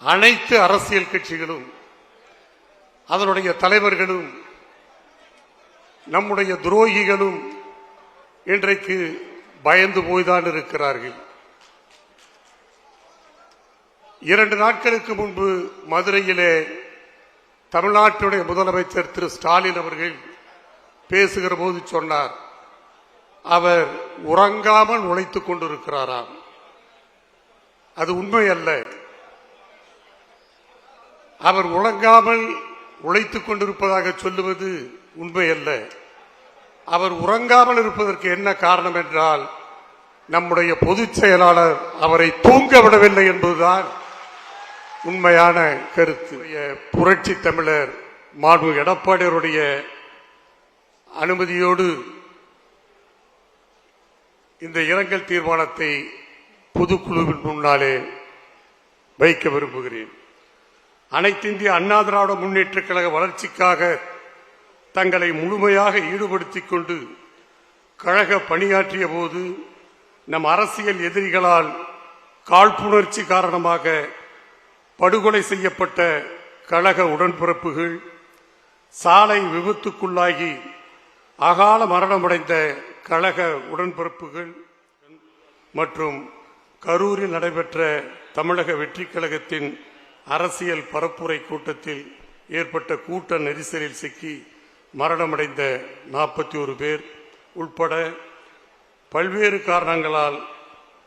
அனைத்து அரசியல் கட்சிகளும் அதனுடைய தலைவர்களும் நம்முடைய துரோகிகளும் இன்றைக்கு பயந்து போய்தான் இருக்கிறார்கள். இரண்டு நாட்களுக்கு முன்பு மதுரையிலே தமிழ்நாட்டுடைய முதலமைச்சர் திரு ஸ்டாலின் அவர்கள் பேசுகிற போது சொன்னார் அவர் உறங்காமல் உழைத்துக் கொண்டிருக்கிறாராம். அது உண்மை அல்ல அவர் உறங்காமல் உழைத்துக் கொண்டிருப்பதாக சொல்லுவது உண்மை அல்ல அவர் உறங்காமல் இருப்பதற்கு என்ன காரணம் என்றால் நம்முடைய பொதுச் செயலாளர் அவரை தூங்க விடவில்லை என்பதுதான் உண்மையான கருத்து. புரட்சி தமிழர் மாண்பு எடப்பாடியருடைய அனுமதியோடு இந்த இரங்கல் தீர்மானத்தை பொதுக்குழுவின் முன்னாலே வைக்க விரும்புகிறேன். அனைத்து இந்திய அண்ணா திராவிட முன்னேற்ற கழக வளர்ச்சிக்காக தங்களை முழுமையாக ஈடுபடுத்திக் கொண்டு கழக பணியாற்றிய போது நம் அரசியல் எதிரிகளால் காழ்ப்புணர்ச்சி காரணமாக படுகொலை செய்யப்பட்ட கழக உடன்பிறப்புகள் சாலை விபத்துக்குள்ளாகி அகால மரணமடைந்த கழக உடன்பிறப்புகள் மற்றும் கரூரில் நடைபெற்ற தமிழக வெற்றிக் கழகத்தின் அரசியல் பரப்புரை கூட்டத்தில் ஏற்பட்ட கூட்ட நெரிசலில் சிக்கி மரணமடைந்த நாற்பத்தி ஒரு பேர் உட்பட பல்வேறு காரணங்களால்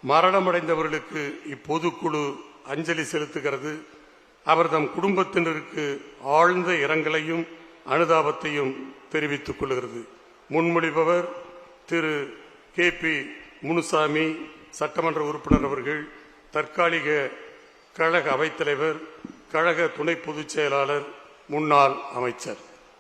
மரணமடைந்தவர்களுக்கு இப்பொதுக்குழு அஞ்சலி செலுத்துகிறது. அவர் தம் குடும்பத்தினருக்கு ஆழ்ந்த இரங்கலையும் அனுதாபத்தையும் தெரிவித்துக் கொள்கிறது. முன்மொழிபவர் திரு கே பி முனுசாமி சட்டமன்ற உறுப்பினர் அவர்கள் தற்காலிக கழக அவைத்தலைவர் கழக துணை பொதுச் செயலாளர் முன்னாள் அமைச்சர்.